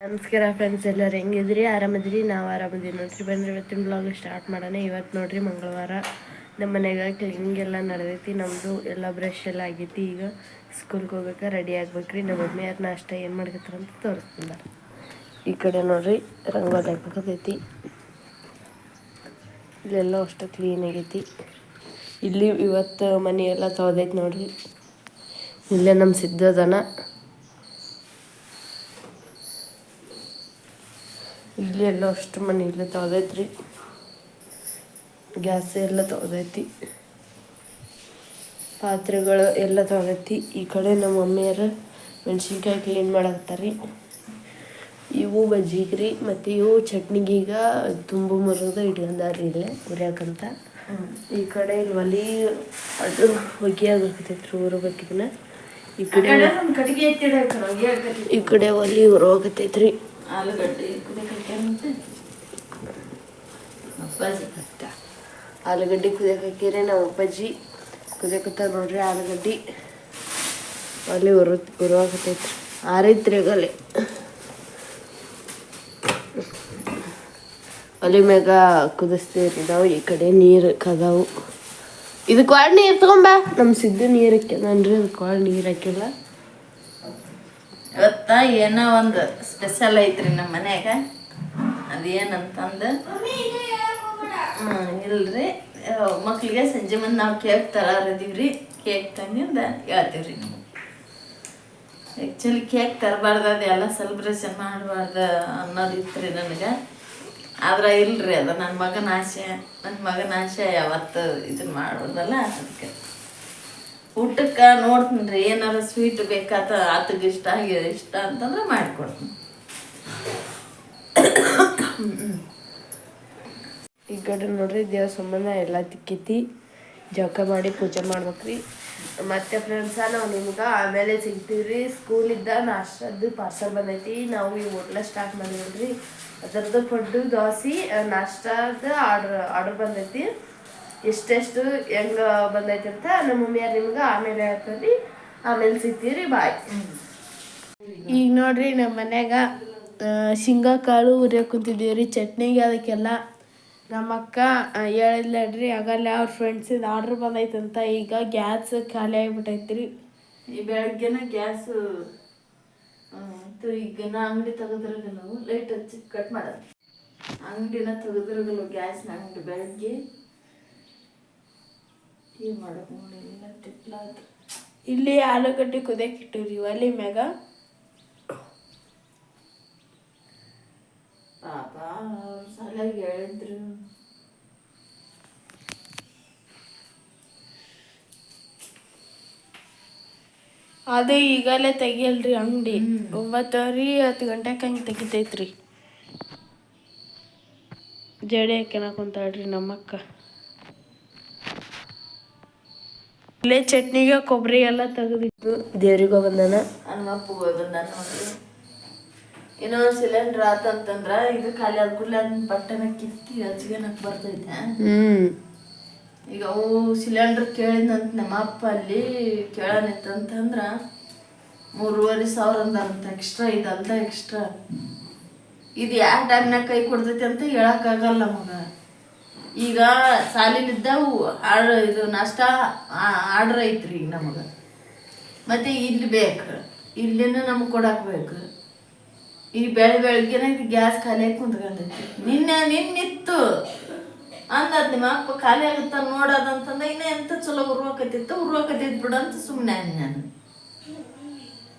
ನಮಸ್ಕಾರ ಫ್ರೆಂಡ್ಸ್ ಎಲ್ಲರೂ, ಹೆಂಗಿದ್ರಿ? ಆರಾಮದಿರಿ? ನಾವು ಆರಾಮದಿರಿ ನೋಡ್ರಿ. ಬಂದ್ರೆ ಇವತ್ತಿನ ಬ್ಲಾಗ್ ಸ್ಟಾರ್ಟ್ ಮಾಡೋಣ. ಇವತ್ತು ನೋಡ್ರಿ ಮಂಗಳವಾರ. ನಮ್ಮ ಮನೆಗೆ ಕ್ಲೀನಿಂಗ್ ಎಲ್ಲ ನಡೆದೈತಿ. ನಮ್ಮದು ಎಲ್ಲ ಬ್ರಷ್ ಎಲ್ಲ ಆಗೈತಿ ಈಗ ಸ್ಕೂಲ್ಗೆ ಹೋಗ್ಬೇಕಾ ರೆಡಿ ಆಗ್ಬೇಕ್ರಿ. ನಮ್ಮ ಮಮ್ಮಿ ಯಾರು ನಾಷ್ಟ, ಏನು ಮಾಡ್ಕತ್ತಾರ ಅಂತ ತೋರಿಸ್ತಿಲ್ಲ ಈ ಕಡೆ ನೋಡ್ರಿ, ರಂಗೋಲಿ ಹಾಕ್ಬೇಕೈತಿ ಇಲ್ಲೆಲ್ಲ ಅಷ್ಟು ಕ್ಲೀನ್ ಆಗೈತಿ. ಇಲ್ಲಿ ಇವತ್ತು ಮನೆ ಎಲ್ಲ ತೊಳೆದೈತಿ ನೋಡ್ರಿ. ಇಲ್ಲೇ ನಮ್ಮ ಸಿದ್ಧದನ. ಇಲ್ಲಿ ಎಲ್ಲ ಅಷ್ಟು ಮನೆ ಇಲ್ಲೇ ತೊಗೊದೈತ್ರಿ. ಗ್ಯಾಸ್ ಎಲ್ಲ ತೊಗೊದೈತಿ. ಪಾತ್ರೆಗಳು ಎಲ್ಲ ತೊಗೊದೈತಿ. ಈ ಕಡೆ ನಮ್ಮ ಮಮ್ಮಿಯರು ಮೆಣಸಿನ್ಕಾಯಿ ಕ್ಲೀನ್ ಮಾಡಾಕ್ತಾರಿ ಇವು ಬಜ್ಜಿಗ್ರಿ ಮತ್ತು ಇವು ಚಟ್ನಿಗೀಗ ತುಂಬು ಮರದ ಇಟ್ಕೊಂಡಾರ್ರಿ ಇಲ್ಲೇ ಉರಿಯಾಕಂತ. ಈ ಕಡೆ ಇಲ್ಲಿ ಒಲಿ ಅದು ಹೊಗೆ ಆಗತೈತ್ರಿ ಊರಬೇಕಿದನ್ನ ಈ ಕಡೆ ಈ ಕಡೆ ಒಲಿ ಉರೋಗತ್ತೈತ್ರಿ ಆಲೂಗಡ್ಡೆ ಕುದಿಯಕ್ಕೆ ಅಪ್ಪಾಜಿ ಅಂತ ಆಲೂಗಡ್ಡೆ ಕುದಿಯಕ್ಕೆ ಹಾಕಿರಿ ನಮ್ಮ ಅಪ್ಪಾಜಿ ಕುದಿಯಕತ್ತಾರ ನೋಡ್ರಿ ಆಲೂಗಡ್ಡೆ. ಅಲ್ಲಿ ಉರು, ಉರುವಾಗತೈತ್ರಿ. ಆರೈತ್ರಿ ಆಗಲೆ. ಒಲೆ ಮ್ಯಾಗ ಕುದಿಸ್ತೀವಿ ನಾವು, ಈ ಕಡೆ ನೀರು ಕದಾವು. ಇದಕ್ಕೆ ಒಳ ನೀರು ತಗೊಂಬ. ನಮ್ಮ ಸಿದ್ದು ನೀರು ಹಾಕ್ಯದನ್ರಿ ಅದಕ್ಕೆ ಒಳ ನೀರು ಹಾಕಿಲ್ಲ ಇವತ್ತ ಏನೋ ಒಂದು ಸ್ಪೆಷಲ್ ಐತ್ರಿ ನಮ್ಮ ಮನ್ಯಾಗ. ಅದೇನಂತಂದು ಇಲ್ರಿ. ಆ, ಮಕ್ಳಿಗೆ ಸಂಜೆ ಮುಂದೆ ನಾವು ಕೇಕ್ ತರಾರದೀವ್ರಿ. ಕೇಕ್ ತಂದಿಂದ ಹೇಳ್ತೀವ್ರಿ ಆ್ಯಕ್ಚುಲಿ ಕೇಕ್ ತರಬಾರ್ದು ಅದೆಲ್ಲ ಸೆಲೆಬ್ರೇಷನ್ ಮಾಡಬಾರ್ದು ಅನ್ನೋದು ಇತ್ತು ನನಗೆ. ಆದ್ರೆ ಇಲ್ರಿ ಅದು ನನ್ನ ಮಗನ ಆಸೆ. ನನ್ನ ಮಗನ ಆಸೆ ಯಾವತ್ತು ಇದನ್ನ ಮಾಡೋದಲ್ಲ ಅದಕ್ಕೆ. ಊಟಕ್ಕೆ ನೋಡ್ತೀನಿ ರೀ ಏನಾರು ಸ್ವೀಟ್ ಬೇಕಾತ ಆತಗೆ ಇಷ್ಟ ಆಗಿ ಇಷ್ಟ ಅಂತಂದ್ರೆ ಮಾಡಿಕೊಡ್ತೀನಿ. ಈ ಕಡೆ ನೋಡ್ರಿ, ದೇವ್ರ ಸಂಬಂಧ ಎಲ್ಲ ತಿಕ್ಕೈತಿ. ಜಳಕ ಮಾಡಿ ಪೂಜೆ ಮಾಡ್ಬೇಕ್ರಿ. ಮತ್ತೆ ಫ್ರೆಂಡ್ಸ ನಾವು ನಿಮ್ಗೆ ಆಮೇಲೆ ಸಿಗ್ತೀವಿ ಸ್ಕೂಲಿದ್ದ ನಾಷ್ಟದ್ದು ಪಾರ್ಸಲ್ ಬಂದೈತಿ. ನಾವು ಈ ಹೋಟ್ಲ ಸ್ಟಾರ್ಟ್ ಮಾಡಿದ್ರಿ ಅದರದ್ದು ಫುಡ್ಡು ದೋಸೆ ನಾಷ್ಟದ ಆರ್ಡ್ರ್ ಆರ್ಡ್ರ್ ಬಂದೈತಿ. ಎಷ್ಟೆಷ್ಟು ಹೆಂಗ ಬಂದೈತಿ ಅಂತ ನಮ್ಮ ಮಮ್ಮಿಯಾರು ನಿಮ್ಗೆ ಆಮೇಲೆ ಹೇಳ್ತಾರೆ ಆಮೇಲೆ ಸಿಗ್ತೀರಿ ಬಾಯ್ ಈಗ ನೋಡ್ರಿ, ನಮ್ಮ ಮನ್ಯಾಗ ಶೇಂಗಾ ಕಾಳು ಉರಿಯೋಕೆ ಕುಂತಿದ್ದೀವಿ ರೀ ಚಟ್ನಿಗೆ ಅದಕ್ಕೆಲ್ಲ ನಮ್ಮ ಅಕ್ಕ ಹೇಳಿದ್ಲಡ್ರಿ ಆಗಲ್ಲ ಅವ್ರ ಫ್ರೆಂಡ್ಸಿಂದ ಆರ್ಡ್ರ್ ಬಂದೈತಂತ ಈಗ ಗ್ಯಾಸ್ ಖಾಲಿ ಆಗಿಬಿಟ್ಟೈತ್ರಿ ಈ ಬೆಳಗ್ಗೆನ ಗ್ಯಾಸ್ ಈಗ ನಾ ಅಂಗಡಿ ತೆಗೆದ್ರಾಗ ನಾವು ಲೈಟ್ ಹಚ್ಚಿ ಕಟ್ ಮಾಡೋದು. ಅಂಗಡಿನ ತೆಗೆದ್ರಾಗಲ್ಲ ಗ್ಯಾಸ್ನ ಅಂಗಡಿ ಬೆಳಗ್ಗೆ. ಏನು ಮಾಡೋದು ನೋಡಿ ಇಲ್ಲ ತಿಪ್ಲಾತು ಇಲ್ಲಿ ಆಲೂಗಡ್ಡೆ ಕುದಿಯಕ್ಕೆ ಇಟ್ಟಿವ್ರಿ ಒಲೆ ಮ್ಯಾಗ. ಪಾಪ ಅವ್ರು ಸಲಹೆ ಹೇಳಿದ್ರು. ಅದು ಈಗಲೇ ತೆಗಿಯಲ್ರಿ ಅಂಗಡಿ. ಒಂಬತ್ತುವರೆ ಹತ್ತು ಗಂಟೆಗೆ ಹಂಗೆ ತೆಗಿತೈತ್ರಿ. ಜಡೆ ಹಾಕ್ಯನ ಕುಂತಾಳ್ರಿ ನಮ್ಮಕ್ಕ. ಇಲ್ಲೇ ಚಟ್ನಿಗೆ ಕೊಬ್ಬರಿ ಎಲ್ಲ ತೆಗೆದಿತ್ತು ದೇವ್ರಿಗೋ ಬಂದನ ನನ್ನ ಬಂದನ ಇನ್ನೊಂದು ಸಿಲಿಂಡ್ರ್ ಆತಂತಂದ್ರ ಇದು ಖಾಲಿ ಆದ ಕೂಡಲೇ ಅದನ್ನ ಪಟ್ಟನ ಕಿತ್ತಿ ಹಚ್ಕೊಳಕ್ ಬರ್ತೈತೆ. ಹ್ಮ್. ಈಗ ಅವು ಸಿಲಿಂಡರ್ ಕೇಳಿದಂತ ನಮ್ಮ ಅಪ್ಪ ಅಲ್ಲಿ ಕೇಳನಿತ್ತಂತಂದ್ರ ಮೂರುವರೆ ಸಾವಿರ ಅಂದಂತ ಎಕ್ಸ್ಟ್ರಾ ಇದಲ್ದ ಎಕ್ಸ್ಟ್ರಾ ಇದು ಯಾವ ಟೈಮ್ನಾಗ ಕೈ ಕೊಡ್ತೈತಿ ಅಂತ ಹೇಳಕ್ಕಾಗಲ್ಲ ಮಗ ಈಗ ಸಾಲಿನಿದ್ದವು ಆರ್ಡ್ರ್ ಇದು ನಾಷ್ಟ ಆರ್ಡರ್ ಐತ್ರಿ ಈಗ ನಮಗೆ. ಮತ್ತೆ ಇಲ್ಲಿ ಬೇಕು ಇಲ್ಲಿನ ನಮ್ಗೆ ಕೊಡಕ್ಕೆ ಬೇಕು. ಈ ಬೆಳೆ ಬೆಳಗ್ಗೆನ ಇದು ಗ್ಯಾಸ್ ಖಾಲಿ ಕುಂತ್ಕೊಂಡೈತಿ ನಿನ್ನೆ ನಿನ್ನಿತ್ತು. ಅಂದದ್ ನಿಮ್ಮ ಅಪ್ಪ ಖಾಲಿ ಆಗುತ್ತ ನೋಡೋದಂತಂದ ಇನ್ನ ಎಂತ ಚಲೋ ಉರ್ವಾಕತ್ತಿತ್ತು ಬಿಡು ಬಿಡಂತ ಸುಮ್ಮನೆ ಅಂದ್ ನಾನು.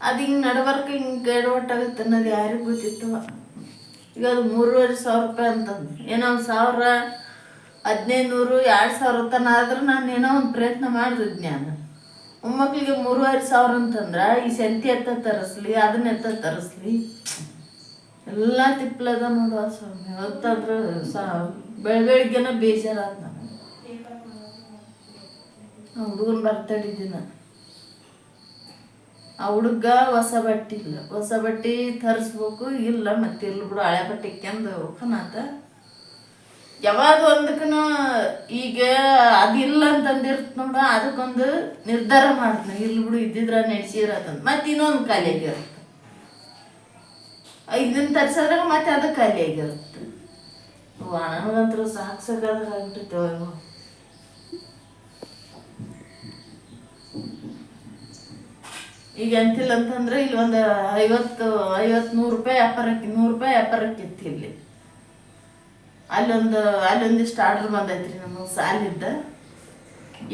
ಅದು ಹಿಂಗೆ ನಡ್ಬರ್ಕ ಹಿಂಗೆ ಎಡವಟ್ಟಾಗುತ್ತೆ ಅನ್ನೋದು ಯಾರಿಗೂ ಗೊತ್ತಿತ್ತು. ಈಗ ಅದು ಮೂರುವರೆ ಸಾವಿರ ರೂಪಾಯಿ ಅಂತಂದು. ಏನೋ ಒಂದು ಸಾವಿರ ಹದಿನೈದು ನೂರು ಎರಡು ಸಾವಿರ ತನ ಆದ್ರೆ ನಾನು ಏನೋ ಒಂದು ಪ್ರಯತ್ನ ಮಾಡಿದ್ ನಾನು ಮೊಮ್ಮಕ್ಳಿಗೆ ಮೂರುವರೆ ಸಾವಿರ ಅಂತಂದ್ರೆ ಈ ಸಂತಿ ಎತ್ತ ತರಿಸ್ಲಿ, ಅದನ್ನ ಎತ್ತ ತರಿಸ್ಲಿ. ಎಲ್ಲ ತಿಪ್ಪಲದ ಒಂದು ಸ್ವಾಮಿ. ಹೊತ್ತಾದ್ರೆ ಸಾ ಬೆಳಗ್ಗೆನ ಬೇಜಾರಾದ ನನಗೆ ಹುಡುಗನ ಬರ್ತಡೇ ದಿನ. ಆ ಹುಡುಗ ಹೊಸ ಬಟ್ಟೆ ಇಲ್ಲ. ಹೊಸ ಬಟ್ಟೆ ತರಿಸ್ಬೇಕು, ಇಲ್ಲ ಮತ್ತೆ ಇಲ್ಲ ಬಿಡು ಹಳೆ ಬಟ್ಟೆ ಕೆಂದು ಹೋಗ್ಕನಾತ ಯಾವಾಗ ಒಂದಕ್ಕೂ ಈಗ ಅದಿಲ್ಲ ಅಂತಂದಿರ್ತ ನೋಡ, ಅದಕ್ಕೊಂದು ನಿರ್ಧಾರ ಮಾಡ್ತಾನೆ. ಇಲ್ಲಿ ಬಿಡು, ಇದ್ದಿದ್ರ ನಡೆಸಿರತ್ತಂತ ಮತ್ತೆ ಇನ್ನೊಂದು ಖಾಲಿ ಇದನ್ನ ತರ್ಸೋದ್ರಾಗ ಮತ್ತೆ ಅದು ಖಾಲಿ ಆಗಿರುತ್ತೆ. ವಾ ಸಾಕ್ ಸಾಕು ಸಾಕಾದ್ರೆ ಆಗ್ಬಿಟ್ಟೈತೆ ಅಯ್ಯೋ ಈಗ ಎಂತಿಲ್ಲ ಅಂತಂದ್ರೆ ಇಲ್ಲಿ ಒಂದು ಐವತ್ತು ಐವತ್ತು ನೂರು ರೂಪಾಯಿ ವ್ಯಾಪಾರಕ್ಕೆ ನೂರು ರೂಪಾಯಿ ವ್ಯಾಪಾರಕ್ಕೆ ಇತ್ತು ಇಲ್ಲಿ. ಅಲ್ಲೊಂದು, ಅಲ್ಲೊಂದಿಷ್ಟು ಆರ್ಡ್ರ್ ಬಂದೈತ್ರಿ ನಮಗೆ ಸಾಲಿದ್ದ.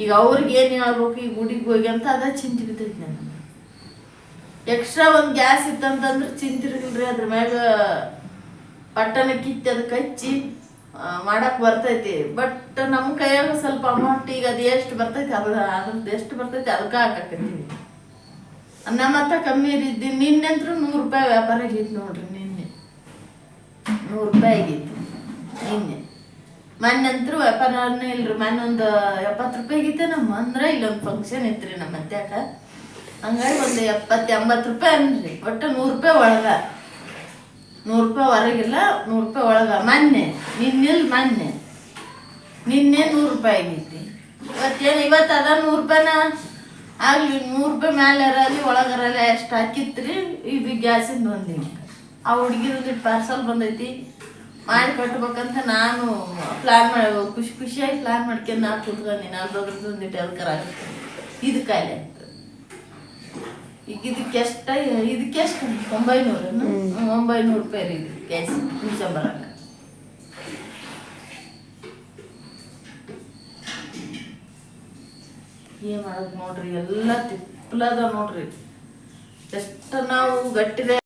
ಈಗ ಅವ್ರಿಗೆ ಏನು ಹೇಳ್ಬೇಕು, ಈಗ ಗುಡಿಗೆ ಹೋಗಿ ಅಂತ ಅದ ಚಿಂತೆ ಬಿದ್ದೈತಿ ನನಗೆ ಎಕ್ಸ್ಟ್ರಾ ಒಂದು ಗ್ಯಾಸ್ ಇತ್ತಂತಂದ್ರೆ ಚಿಂತಿರ್ಗಿಲ್ರಿ ಅದ್ರ ಮ್ಯಾಗ ಪಟ್ಟಣ ಕಿತ್ತಿ ಅದಕ್ಕೆ ಹಚ್ಚಿ ಮಾಡಕ್ ಬರ್ತೈತಿ. ಬಟ್ ನಮ್ಮ ಕೈಯಾಗ ಸ್ವಲ್ಪ ಅಮೌಂಟ್ ಈಗ ಅದು ಎಷ್ಟು ಬರ್ತೈತಿ, ಅದು, ಅದ್ರದ್ದು ಎಷ್ಟು ಬರ್ತೈತಿ, ಅದಕ್ಕೆ ಹಾಕಕತ್ತೀವಿ. ನಮ್ಮತ್ತ ಮತ್ತ ಕಮ್ಮಿ ಇದ್ದಿ ನಿನ್ನೆ ಅಂತೂ ನೂರು ರೂಪಾಯಿ ವ್ಯಾಪಾರ ಆಗೈತಿ ನೋಡ್ರಿ ನಿನ್ನೆ. ನೂರು ರೂಪಾಯಿ ಆಗೈತಿ ನಿನ್ನೆ. ಮೊನ್ನೆ ಅಂತೂ ವ್ಯಾಪಾರನೇ ಇಲ್ರಿ, ಮೊನ್ನೆ ಒಂದು ಎಪ್ಪತ್ತು ರೂಪಾಯಿ ಆಗೈತೆ ನಮ್ಮ, ಅಂದ್ರೆ ಇಲ್ಲೊಂದು ಫಂಕ್ಷನ್ ಇತ್ರಿ ನಮ್ಮ ಅತ್ಯಾಕ. ಹಂಗಾಗಿ ಒಂದು ಎಪ್ಪತ್ತು ಎಂಬತ್ತು ರೂಪಾಯಿ ಅನ್ರಿ. ಒಟ್ಟು ನೂರು ರೂಪಾಯಿ ಒಳಗ. ನೂರು ರೂಪಾಯಿ ಹೊರಗಿಲ್ಲ, ನೂರು ರೂಪಾಯಿ ಒಳಗ. ಮೊನ್ನೆ ನಿನ್ನೆಲ್ ಮೊನ್ನೆ. ನಿನ್ನೆ ನೂರು ರೂಪಾಯಿ ಆಗೈತಿ. ಇವತ್ತೇನು, ಇವತ್ತು ಅದ ನೂರು ರೂಪಾಯಿನ? ಆಗಲಿ, ನೂರು ರೂಪಾಯಿ ಮೇಲೆ ಇರಲಿ ಒಳಗರಲ್ಲ ಎಷ್ಟು ಹಾಕಿತ್ರಿ ಇದು ಗ್ಯಾಸಿಂದ ಒಂದಿನ ಆ ಹುಡುಗಿದು ಪಾರ್ಸಲ್ ಬಂದೈತಿ. ಮಾಡಿ ಕಟ್ಬೇಕಂತ ನಾನು ಪ್ಲಾನ್ ಮಾಡಿ ಖುಷಿ, ಖುಷಿಯಾಗಿ ಪ್ಲಾನ್ ಮಾಡ್ಕೊಂಡು ನಾನು ಕೂತ್ಕೊಂಡಿನಿ. ಅದ್ರದ್ದು ಒಂದಿಟ್ಟು ಅದಕ್ಕೆ ಆಗುತ್ತೆ. ಇದು ಕಾಯಿಲೆ ಈಗ ಇದಕ್ಕೆ ಎಷ್ಟ ಇದಕ್ಕೆ ಎಷ್ಟು ಒಂಬೈನೂರು ಒಂಬೈನೂರು ರೂಪಾಯಿ ರೀ ಇದು ಗ್ಯಾಸ್ ಬರಲ್ಲ. ಏನ್ ಮಾಡೋದು ನೋಡ್ರಿ ಎಲ್ಲ ತಿಪ್ಪಲದ ನೋಡ್ರಿ. ಎಷ್ಟು ನಾವು ಗಟ್ಟಿದೆ.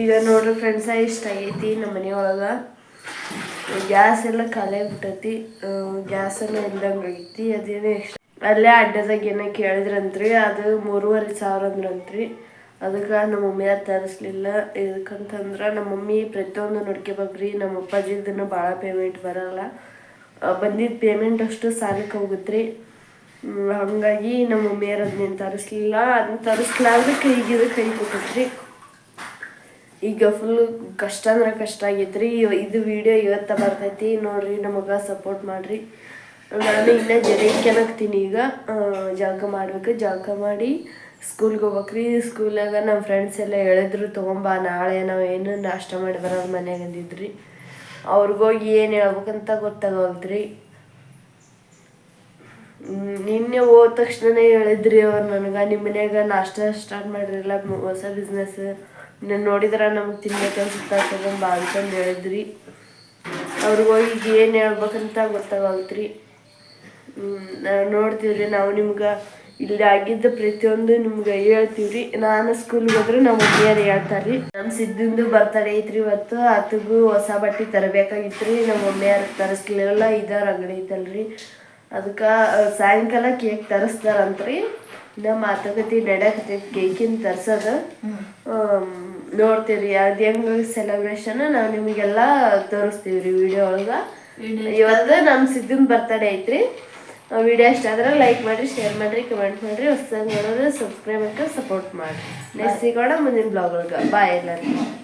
ಈಗ ನೋಡ್ರಿ ಫ್ರೆಂಡ್ಸ ಇಷ್ಟ ಆಗೈತಿ ನಮ್ಮ ಮನೆಯೊಳಗೆ ಗ್ಯಾಸ್ ಎಲ್ಲ ಖಾಲಿ ಆಗಿಬಿಟ್ಟೈತಿ. ಗ್ಯಾಸ್ ಎಲ್ಲ ಇಲ್ದಂಗೆ ಆಗೈತಿ. ಅದೇನೇ ಎಕ್ಸ್ಟ್ರಾ ಅಲ್ಲೇ ಅಡ್ಡದಾಗ ಏನೋ ಕೇಳಿದ್ರಂತ್ರಿ, ಅದು ಮೂರುವರೆ ಸಾವಿರ ಅಂದ್ರಂತ್ರಿ. ಅದಕ್ಕೆ ನಮ್ಮ ಮಮ್ಮಿ ಅದು ತರಿಸ್ಲಿಲ್ಲ. ಇದಕ್ಕಂತಂದ್ರೆ ನಮ್ಮ ಮಮ್ಮಿ ಪ್ರತಿಯೊಂದು ನೋಡ್ಕೋಬೇಕ್ರಿ ನಮ್ಮ ಅಪ್ಪಾಜಿದನ್ನು ಭಾಳ ಪೇಮೆಂಟ್ ಬರಲ್ಲ. ಬಂದಿದ್ದ ಪೇಮೆಂಟ್ ಅಷ್ಟು ಸಾಲಕ್ಕೆ ಹೋಗುತ್ತೆ ಹಂಗಾಗಿ ನಮ್ಮ ಮಮ್ಮಿಯರು ಅದನ್ನೇನು ತರಿಸ್ಲಿಲ್ಲ ಅದನ್ನ ತರಿಸ್ಲಾರ್ದು ಕೈಗಿದು ಕೈ ಕೊಟ್ಟೈತ್ರಿ ಈಗ ಫುಲ್ ಕಷ್ಟ ಅಂದ್ರೆ ಕಷ್ಟ ಆಗೈತ್ರಿ. ಇದು ವಿಡಿಯೋ ಇವತ್ತ ಬರ್ತೈತಿ. ನೋಡ್ರಿ ನಮಗ ಸಪೋರ್ಟ್ ಮಾಡ್ರಿ. ನಾನು ಇನ್ನ ಹಾಕ್ತೀನಿ ಈಗ. ಜಳಕ ಮಾಡ್ಬೇಕು. ಜಳಕ ಮಾಡಿ ಸ್ಕೂಲ್ಗೆ ಹೋಗ್ಬೇಕ್ರಿ. ಸ್ಕೂಲಾಗ ನಮ್ಮ ಫ್ರೆಂಡ್ಸ್ ಎಲ್ಲ ಹೇಳಿದ್ರು ತೊಗೊಂಬಾ ನಾಳೆ ನಾವು ಏನು ನಾಷ್ಟ ಮಾಡಿ ಬರೋದು ಮನೆಗೆ ಅಂದಿದ್ರಿ. ಅವ್ರಿಗೋಗಿ ಏನು ಹೇಳ್ಬೇಕಂತ ಗೊತ್ತಾಗವಲ್ದ್ರಿ ಹ್ಮ್, ನಿನ್ನೆ ಹೋದ ತಕ್ಷಣನೇ ಹೇಳಿದ್ರಿ ಅವ್ರು ನನಗೆ ನಿಮ್ಮ ಮನ್ಯಾಗ ನಾಷ್ಟ ಸ್ಟಾರ್ಟ್ ಮಾಡಿರಲ್ಲ ಹೊಸ ಬಿಸ್ನೆಸ್ ನಾನು ನೋಡಿದ್ರೆ ನಮ್ಗೆ ತಿನ್ಬೇಕು ಅನ್ಸುತ್ತ ತಗೊಂಬ ಅಂತಂದು ಹೇಳಿದ್ರಿ. ಅವ್ರಿಗೋಗಿ ಏನು ಹೇಳ್ಬೇಕಂತ ಗೊತ್ತಾಗಲ್ತ್ರಿ. ನೋಡ್ತೀವ್ರಿ ನಾವು ನಿಮ್ಗೆ ಇಲ್ಲಿ ಆಗಿದ್ದ ಪ್ರತಿಯೊಂದು ನಿಮ್ಗೆ ಹೇಳ್ತೀವ್ರಿ. ನಾನು ಸ್ಕೂಲ್ಗೆ ಹೋದ್ರೆ ನಮ್ಮ ಮಮ್ಮಿಯರು ಹೇಳ್ತಾರ್ರಿ. ನಮ್ಮ ಸಿದ್ದಿಂದು ಬರ್ತಡೇ ಐತ್ರಿ ಇವತ್ತು ಆತಗೂ ಹೊಸ ಬಟ್ಟೆ ತರಬೇಕಾಗಿತ್ರಿ. ನಮ್ಮ ಮಮ್ಮಿಯರು ತರಿಸ್ಲಿಲ್ಲ ಇದಾರ ಅಂಗಡಿ ಐತಲ್ರಿ. ಅದಕ್ಕೆ ಸಾಯಂಕಾಲ ಕೇಕ್ ತರಿಸ್ತಾರಂತ್ರಿ. ನಮ್ಮ ಮಾತುಕತೆ ನಡೆಯಕತ್ತೈತಿ ಕೇಕಿನ ತರ್ಸೋದು. ನೋಡ್ತೀವ್ರಿ ಅದು ಹೆಂಗ ಸೆಲೆಬ್ರೇಷನ್ ನಾವು ನಿಮಗೆಲ್ಲ ತೋರಿಸ್ತೀವಿ ರೀ ವಿಡಿಯೋ ಒಳಗೆ ಇವತ್ತು ನಮ್ಮ ಸಿದ್ದಿನ ಬರ್ತಡೇ ಐತ್ರಿ. ವಿಡಿಯೋ ಇಷ್ಟ ಆದ್ರೆ ಲೈಕ್ ಮಾಡಿರಿ ಶೇರ್ ಮಾಡಿರಿ ಕಮೆಂಟ್ ಮಾಡಿರಿ. ಹೊಸದಾಗಿ ನೋಡಿದ್ರೆ ಸಬ್ಸ್ಕ್ರೈಬ್ ಮಾಡ್ಕೊಂಡು ಸಪೋರ್ಟ್ ಮಾಡಿರಿ. ನೆಕ್ಸ್ಟ್ ಸಿಗೋಣ ಮುಂದಿನ ಬ್ಲಾಗ್ ಒಳಗೆ. ಬಾಯ್ ಎಲ್ಲರಿಗೂ.